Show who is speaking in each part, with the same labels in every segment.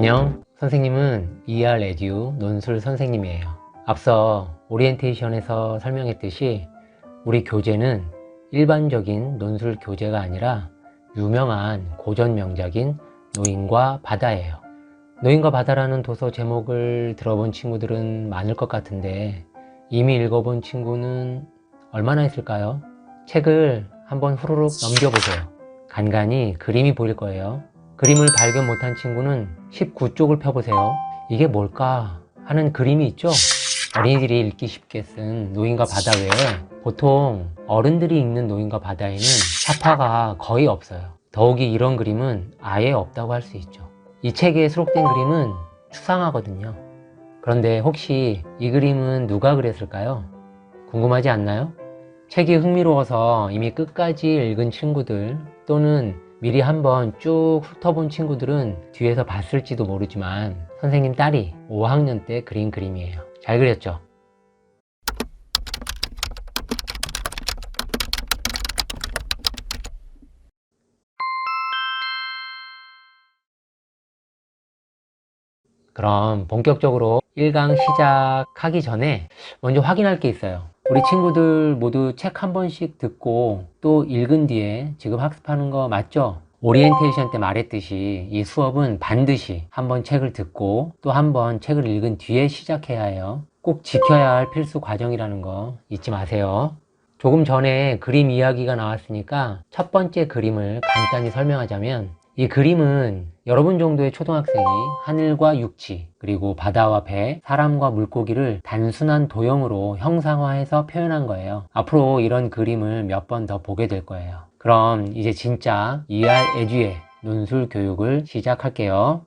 Speaker 1: 안녕. 선생님은 ER 에듀 논술 선생님이에요. 앞서 오리엔테이션에서 설명했듯이 우리 교재는 일반적인 논술 교재가 아니라 유명한 고전 명작인 노인과 바다예요. 노인과 바다라는 도서 제목을 들어본 친구들은 많을 것 같은데 이미 읽어본 친구는 얼마나 있을까요? 책을 한번 후루룩 넘겨보세요. 간간히 그림이 보일 거예요. 그림을 발견 못한 친구는 19쪽을 펴보세요. 이게 뭘까 하는 그림이 있죠? 어린이들이 읽기 쉽게 쓴 노인과 바다 외에 보통 어른들이 읽는 노인과 바다에는 사파가 거의 없어요. 더욱이 이런 그림은 아예 없다고 할 수 있죠. 이 책에 수록된 그림은 추상하거든요. 그런데 혹시 이 그림은 누가 그렸을까요? 궁금하지 않나요? 책이 흥미로워서 이미 끝까지 읽은 친구들 또는 미리 한번 쭉 훑어본 친구들은 뒤에서 봤을지도 모르지만 선생님 딸이 5학년 때 그린 그림이에요. 잘 그렸죠? 그럼 본격적으로 1강 시작하기 전에 먼저 확인할 게 있어요. 우리 친구들 모두 책 한 번씩 듣고 또 읽은 뒤에 지금 학습하는 거 맞죠? 오리엔테이션 때 말했듯이 이 수업은 반드시 한 번 책을 듣고 또 한 번 책을 읽은 뒤에 시작해야 해요. 꼭 지켜야 할 필수 과정이라는 거 잊지 마세요. 조금 전에 그림 이야기가 나왔으니까 첫 번째 그림을 간단히 설명하자면 이 그림은 여러분 정도의 초등학생이 하늘과 육지, 그리고 바다와 배, 사람과 물고기를 단순한 도형으로 형상화해서 표현한 거예요. 앞으로 이런 그림을 몇 번 더 보게 될 거예요. 그럼 이제 진짜 ER 에듀의 논술 교육을 시작할게요.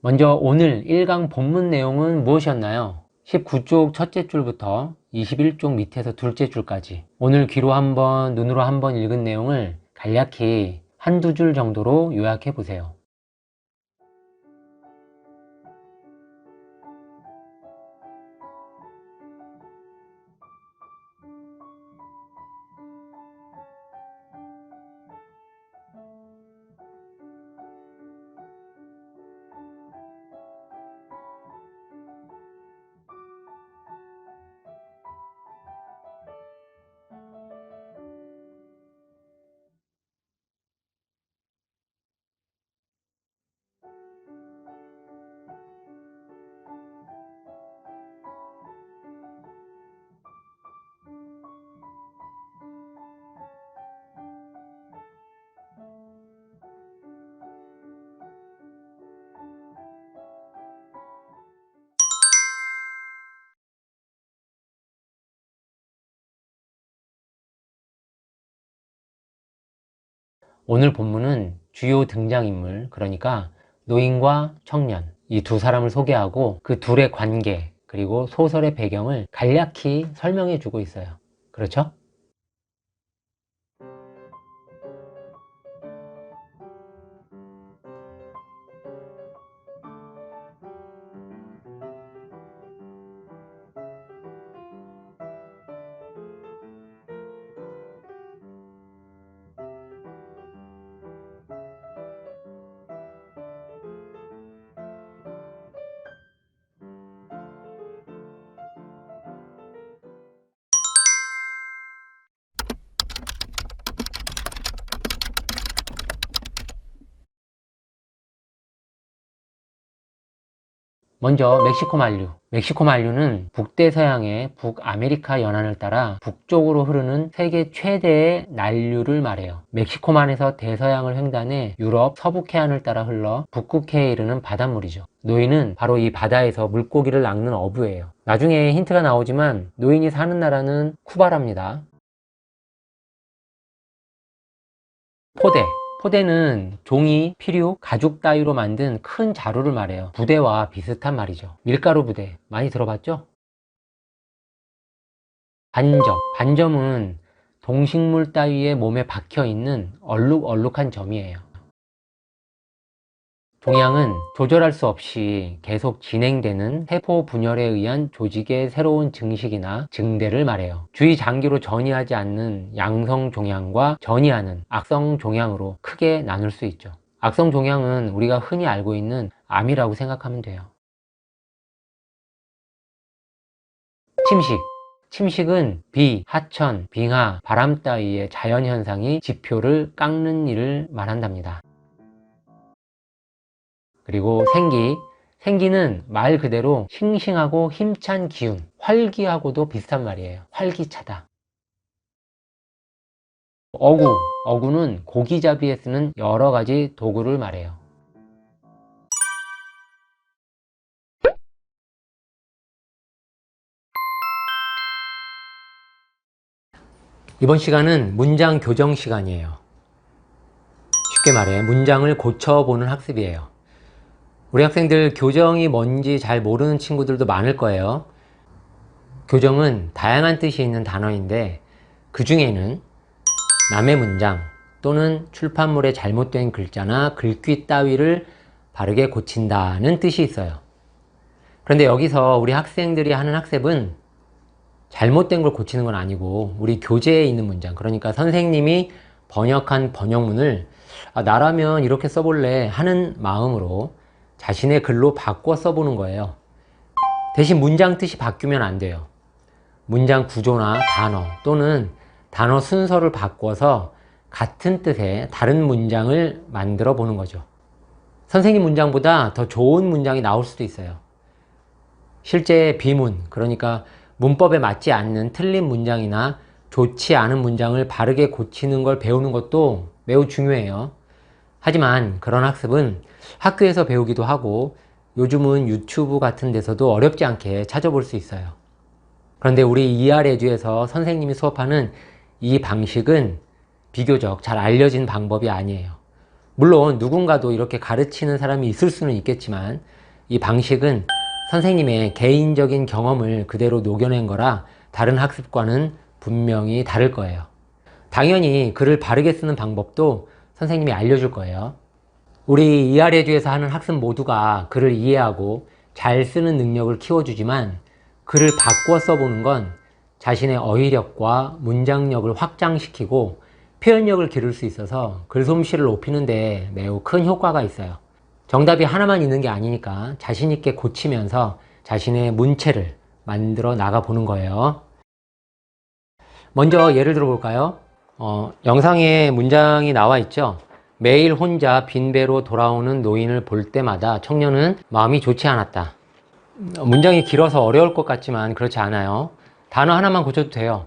Speaker 1: 먼저 오늘 1강 본문 내용은 무엇이었나요? 19쪽 첫째 줄부터 21쪽 밑에서 둘째 줄까지 오늘 귀로 한번 눈으로 한번 읽은 내용을 간략히 한두 줄 정도로 요약해 보세요. 오늘 본문은 주요 등장인물, 그러니까 노인과 청년, 이 두 사람을 소개하고 그 둘의 관계, 그리고 소설의 배경을 간략히 설명해 주고 있어요. 그렇죠? 먼저 멕시코 만류. 멕시코 만류는 북대서양의 북아메리카 연안을 따라 북쪽으로 흐르는 세계 최대의 난류를 말해요. 멕시코만에서 대서양을 횡단해 유럽 서북해안을 따라 흘러 북극해에 이르는 바닷물이죠. 노인은 바로 이 바다에서 물고기를 낚는 어부예요. 나중에 힌트가 나오지만 노인이 사는 나라는 쿠바랍니다. 포대. 포대는 종이, 피류, 가죽 따위로 만든 큰 자루를 말해요. 부대와 비슷한 말이죠. 밀가루 부대 많이 들어봤죠? 반점. 반점은 동식물 따위의 몸에 박혀 있는 얼룩얼룩한 점이에요. 종양은 조절할 수 없이 계속 진행되는 세포 분열에 의한 조직의 새로운 증식이나 증대를 말해요. 주위 장기로 전이하지 않는 양성 종양과 전이하는 악성 종양으로 크게 나눌 수 있죠. 악성 종양은 우리가 흔히 알고 있는 암이라고 생각하면 돼요. 침식. 침식은 비, 하천, 빙하, 바람 따위의 자연현상이 지표를 깎는 일을 말한답니다. 그리고 생기. 생기는 말 그대로 싱싱하고 힘찬 기운, 활기하고도 비슷한 말이에요. 활기차다. 어구. 어구는 고기잡이에 쓰는 여러 가지 도구를 말해요. 이번 시간은 문장 교정 시간이에요. 쉽게 말해 문장을 고쳐보는 학습이에요. 우리 학생들 교정이 뭔지 잘 모르는 친구들도 많을 거예요. 교정은 다양한 뜻이 있는 단어인데 그 중에는 남의 문장 또는 출판물에 잘못된 글자나 글귀 따위를 바르게 고친다는 뜻이 있어요. 그런데 여기서 우리 학생들이 하는 학습은 잘못된 걸 고치는 건 아니고 우리 교재에 있는 문장 그러니까 선생님이 번역한 번역문을 아, 나라면 이렇게 써볼래 하는 마음으로 자신의 글로 바꿔 써보는 거예요. 대신 문장 뜻이 바뀌면 안 돼요. 문장 구조나 단어 또는 단어 순서를 바꿔서 같은 뜻의 다른 문장을 만들어 보는 거죠. 선생님 문장보다 더 좋은 문장이 나올 수도 있어요. 실제 비문, 그러니까 문법에 맞지 않는 틀린 문장이나 좋지 않은 문장을 바르게 고치는 걸 배우는 것도 매우 중요해요. 하지만 그런 학습은 학교에서 배우기도 하고 요즘은 유튜브 같은 데서도 어렵지 않게 찾아볼 수 있어요. 그런데 우리 ER에듀에서 선생님이 수업하는 이 방식은 비교적 잘 알려진 방법이 아니에요. 물론 누군가도 이렇게 가르치는 사람이 있을 수는 있겠지만 이 방식은 선생님의 개인적인 경험을 그대로 녹여낸 거라 다른 학습과는 분명히 다를 거예요. 당연히 글을 바르게 쓰는 방법도 선생님이 알려줄 거예요. 우리 ER에듀에서 하는 학습 모두가 글을 이해하고 잘 쓰는 능력을 키워주지만 글을 바꿔 써보는 건 자신의 어휘력과 문장력을 확장시키고 표현력을 기를 수 있어서 글솜씨를 높이는 데 매우 큰 효과가 있어요. 정답이 하나만 있는 게 아니니까 자신있게 고치면서 자신의 문체를 만들어 나가 보는 거예요. 먼저 예를 들어 볼까요? 어, 영상에 문장이 나와 있죠? 매일 혼자 빈 배로 돌아오는 노인을 볼 때마다 청년은 마음이 좋지 않았다. 문장이 길어서 어려울 것 같지만 그렇지 않아요. 단어 하나만 고쳐도 돼요.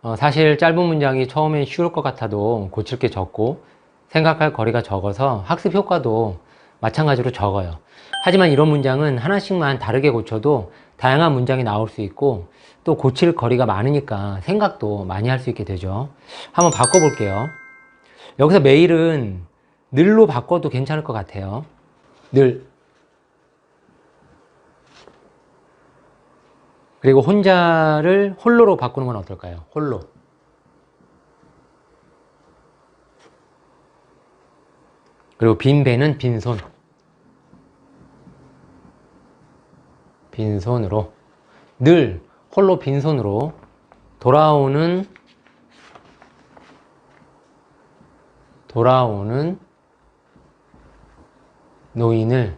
Speaker 1: 어, 사실 짧은 문장이 처음엔 쉬울 것 같아도 고칠 게 적고 생각할 거리가 적어서 학습 효과도 마찬가지로 적어요. 하지만 이런 문장은 하나씩만 다르게 고쳐도 다양한 문장이 나올 수 있고 또 고칠 거리가 많으니까 생각도 많이 할 수 있게 되죠. 한번 바꿔볼게요. 여기서 매일은 늘로 바꿔도 괜찮을 것 같아요. 늘. 그리고 혼자를 홀로로 바꾸는 건 어떨까요? 홀로. 그리고 빈 배는 빈손. 빈손으로. 늘 홀로 빈손으로 돌아오는 돌아오는 노인을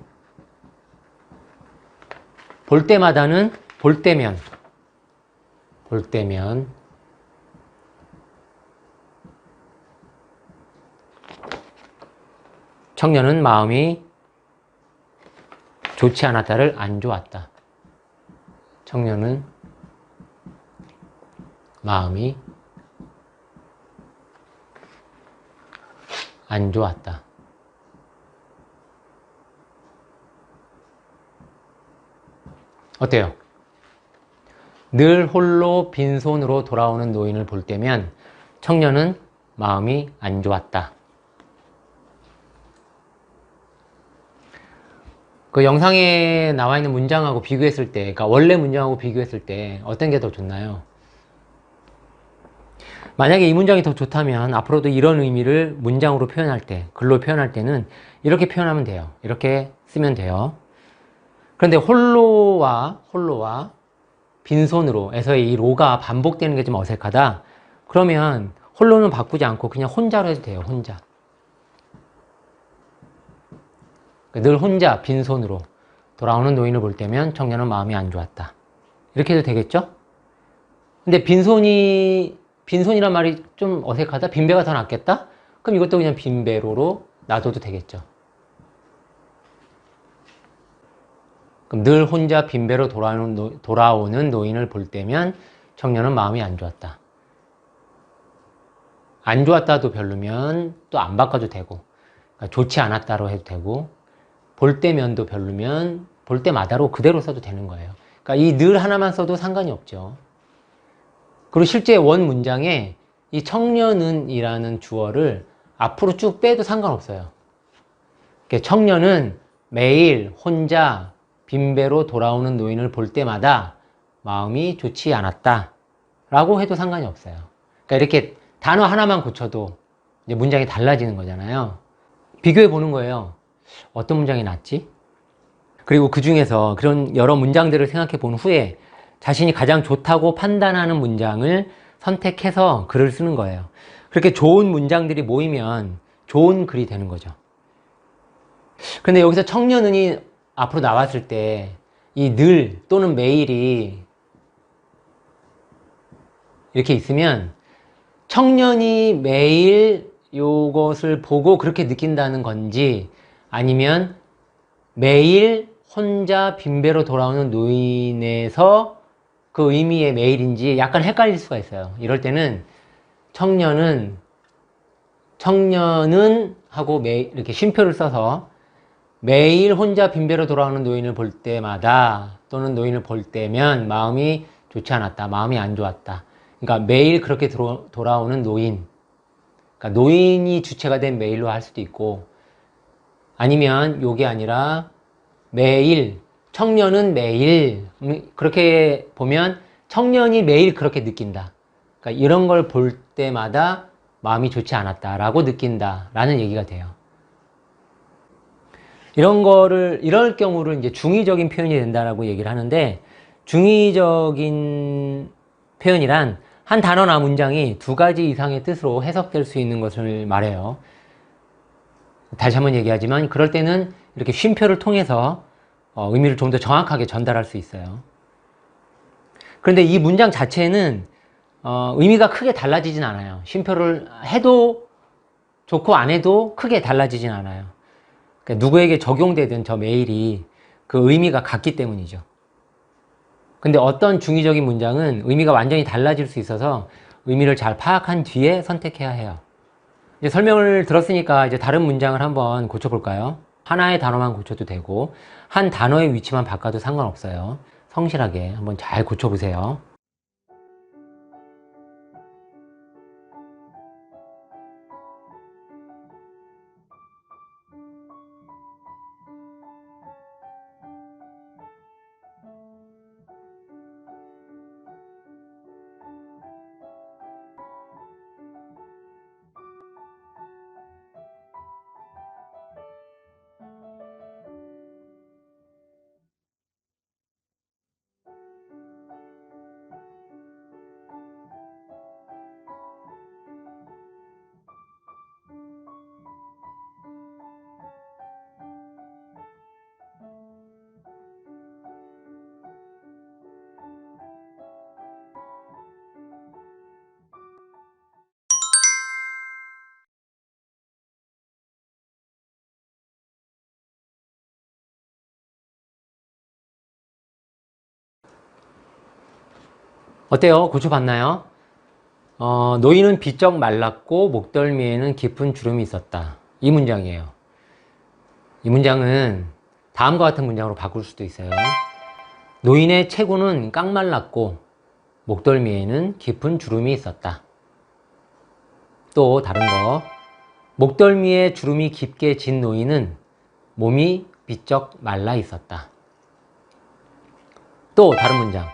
Speaker 1: 볼 때마다는 볼 때면 볼 때면 청년은 마음이 좋지 않았다를 안 좋았다. 청년은 마음이 안 좋았다. 어때요? 늘 홀로 빈손으로 돌아오는 노인을 볼 때면 청년은 마음이 안 좋았다. 그 영상에 나와 있는 문장하고 비교했을 때, 그러니까 원래 문장하고 비교했을 때 어떤 게 더 좋나요? 만약에 이 문장이 더 좋다면 앞으로도 이런 의미를 문장으로 표현할 때, 글로 표현할 때는 이렇게 표현하면 돼요. 이렇게 쓰면 돼요. 그런데 홀로와 홀로와 빈손으로 에서의 이 로가 반복되는 게 좀 어색하다. 그러면 홀로는 바꾸지 않고 그냥 혼자로 해도 돼요. 혼자. 그러니까 늘 혼자 빈손으로 돌아오는 노인을 볼 때면 청년은 마음이 안 좋았다. 이렇게 해도 되겠죠? 근데 빈손이, 빈손이란 말이 좀 어색하다? 빈배가 더 낫겠다? 그럼 이것도 그냥 빈배로로 놔둬도 되겠죠. 그럼 늘 혼자 빈배로 돌아오는, 노, 돌아오는 노인을 볼 때면 청년은 마음이 안 좋았다. 안 좋았다도 별로면 또 안 바꿔도 되고, 그러니까 좋지 않았다로 해도 되고, 볼 때면도 별로면 볼 때마다로 그대로 써도 되는 거예요. 그러니까 이 늘 하나만 써도 상관이 없죠. 그리고 실제 원 문장에 이 청년은이라는 주어를 앞으로 쭉 빼도 상관없어요. 청년은 매일 혼자 빈배로 돌아오는 노인을 볼 때마다 마음이 좋지 않았다. 라고 해도 상관이 없어요. 그러니까 이렇게 단어 하나만 고쳐도 문장이 달라지는 거잖아요. 비교해 보는 거예요. 어떤 문장이 낫지? 그리고 그 중에서 그런 여러 문장들을 생각해 본 후에 자신이 가장 좋다고 판단하는 문장을 선택해서 글을 쓰는 거예요. 그렇게 좋은 문장들이 모이면 좋은 글이 되는 거죠. 근데 여기서 청년은이 앞으로 나왔을 때 이 늘 또는 매일이 이렇게 있으면 청년이 매일 요것을 보고 그렇게 느낀다는 건지 아니면 매일 혼자 빈배로 돌아오는 노인에서 그 의미의 매일인지 약간 헷갈릴 수가 있어요. 이럴 때는 청년은 청년은 하고 매 이렇게 쉼표를 써서 매일 혼자 빈배로 돌아오는 노인을 볼 때마다 또는 노인을 볼 때면 마음이 좋지 않았다. 마음이 안 좋았다. 그러니까 매일 그렇게 들어, 돌아오는 노인. 그러니까 노인이 주체가 된 메일로 할 수도 있고 아니면 요게 아니라 매일 청년은 매일 음, 그렇게 보면 청년이 매일 그렇게 느낀다. 그러니까 이런 걸 볼 때마다 마음이 좋지 않았다라고 느낀다 라는 얘기가 돼요. 이런 거를 이럴 경우를 이제 중의적인 표현이 된다라고 얘기를 하는데 중의적인 표현이란 한 단어나 문장이 두 가지 이상의 뜻으로 해석될 수 있는 것을 말해요. 다시 한번 얘기하지만 그럴 때는 이렇게 쉼표를 통해서 어, 의미를 좀 더 정확하게 전달할 수 있어요. 그런데 이 문장 자체는 어, 의미가 크게 달라지진 않아요. 쉼표를 해도 좋고 안 해도 크게 달라지진 않아요. 그러니까 누구에게 적용되든 저 메일이 그 의미가 같기 때문이죠. 근데 어떤 중의적인 문장은 의미가 완전히 달라질 수 있어서 의미를 잘 파악한 뒤에 선택해야 해요. 이제 설명을 들었으니까 이제 다른 문장을 한번 고쳐볼까요? 하나의 단어만 고쳐도 되고, 한 단어의 위치만 바꿔도 상관없어요. 성실하게 한번 잘 고쳐보세요. 어때요? 고쳐봤나요? 어, 노인은 비쩍 말랐고 목덜미에는 깊은 주름이 있었다. 이 문장이에요. 이 문장은 다음과 같은 문장으로 바꿀 수도 있어요. 노인의 체구는 깡말랐고 목덜미에는 깊은 주름이 있었다. 또 다른 거. 목덜미에 주름이 깊게 진 노인은 몸이 비쩍 말라 있었다. 또 다른 문장.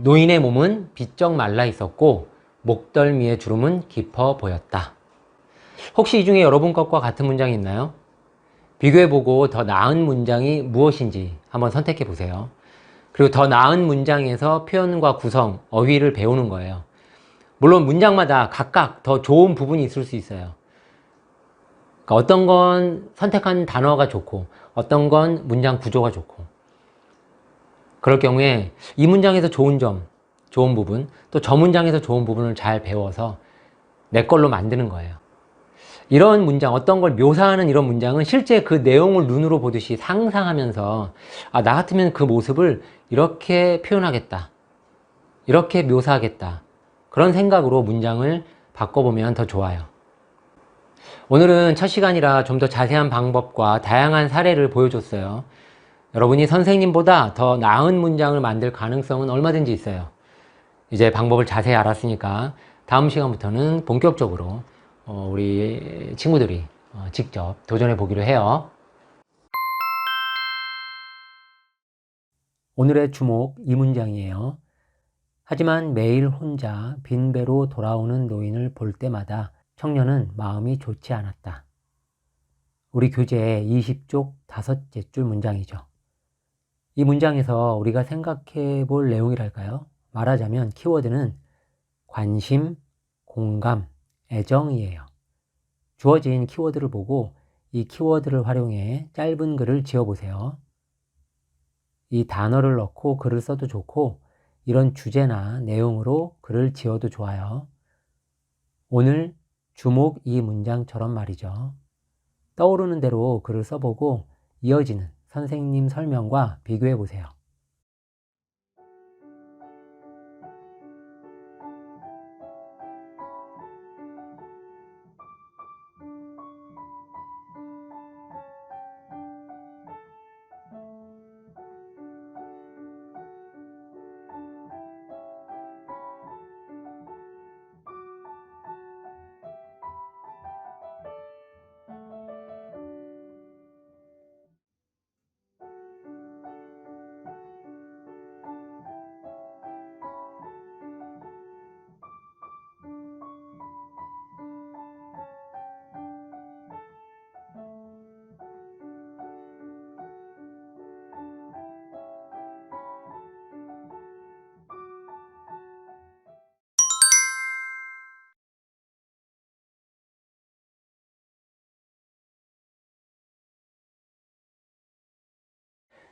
Speaker 1: 노인의 몸은 비쩍 말라 있었고 목덜미의 주름은 깊어 보였다. 혹시 이 중에 여러분 것과 같은 문장이 있나요? 비교해보고 더 나은 문장이 무엇인지 한번 선택해 보세요. 그리고 더 나은 문장에서 표현과 구성, 어휘를 배우는 거예요. 물론 문장마다 각각 더 좋은 부분이 있을 수 있어요. 그러니까 어떤 건 선택한 단어가 좋고 어떤 건 문장 구조가 좋고 그럴 경우에 이 문장에서 좋은 점, 좋은 부분, 또 저 문장에서 좋은 부분을 잘 배워서 내 걸로 만드는 거예요. 이런 문장, 어떤 걸 묘사하는 이런 문장은 실제 그 내용을 눈으로 보듯이 상상하면서 아, 나 같으면 그 모습을 이렇게 표현하겠다. 이렇게 묘사하겠다. 그런 생각으로 문장을 바꿔보면 더 좋아요. 오늘은 첫 시간이라 좀 더 자세한 방법과 다양한 사례를 보여줬어요. 여러분이 선생님보다 더 나은 문장을 만들 가능성은 얼마든지 있어요. 이제 방법을 자세히 알았으니까 다음 시간부터는 본격적으로 어, 우리 친구들이 어, 직접 도전해 보기로 해요. 오늘의 주목 이 문장이에요. 하지만 매일 혼자 빈 배로 돌아오는 노인을 볼 때마다 청년은 마음이 좋지 않았다. 우리 교재의 20쪽 다섯째 줄 문장이죠. 이 문장에서 우리가 생각해 볼 내용이랄까요? 말하자면 키워드는 관심, 공감, 애정이에요. 주어진 키워드를 보고 이 키워드를 활용해 짧은 글을 지어보세요. 이 단어를 넣고 글을 써도 좋고 이런 주제나 내용으로 글을 지어도 좋아요. 오늘 주목 이 문장처럼 말이죠. 떠오르는 대로 글을 써보고 이어지는 선생님 설명과 비교해 보세요.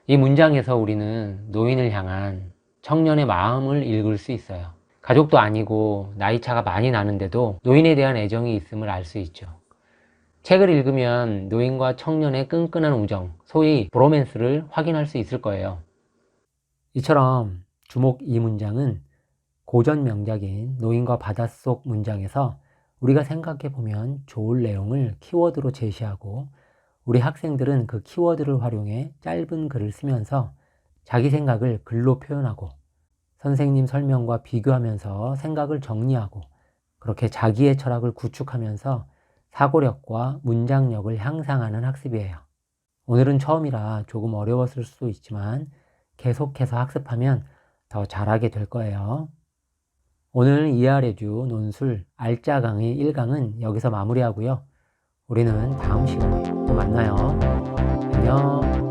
Speaker 1: 이 문장에서 우리는 노인을 향한 청년의 마음을 읽을 수 있어요. 가족도 아니고 나이 차가 많이 나는데도 노인에 대한 애정이 있음을 알 수 있죠. 책을 읽으면 노인과 청년의 끈끈한 우정, 소위 브로맨스를 확인할 수 있을 거예요. 이처럼 주목 이 문장은 고전 명작인 노인과 바닷속 문장에서 우리가 생각해 보면 좋을 내용을 키워드로 제시하고 우리 학생들은 그 키워드를 활용해 짧은 글을 쓰면서 자기 생각을 글로 표현하고 선생님 설명과 비교하면서 생각을 정리하고 그렇게 자기의 철학을 구축하면서 사고력과 문장력을 향상하는 학습이에요. 오늘은 처음이라 조금 어려웠을 수도 있지만 계속해서 학습하면 더 잘하게 될 거예요. 오늘 이하레듀 논술 알짜 강의 1강은 여기서 마무리하고요. 우리는 다음 시간에 또 만나요. 안녕.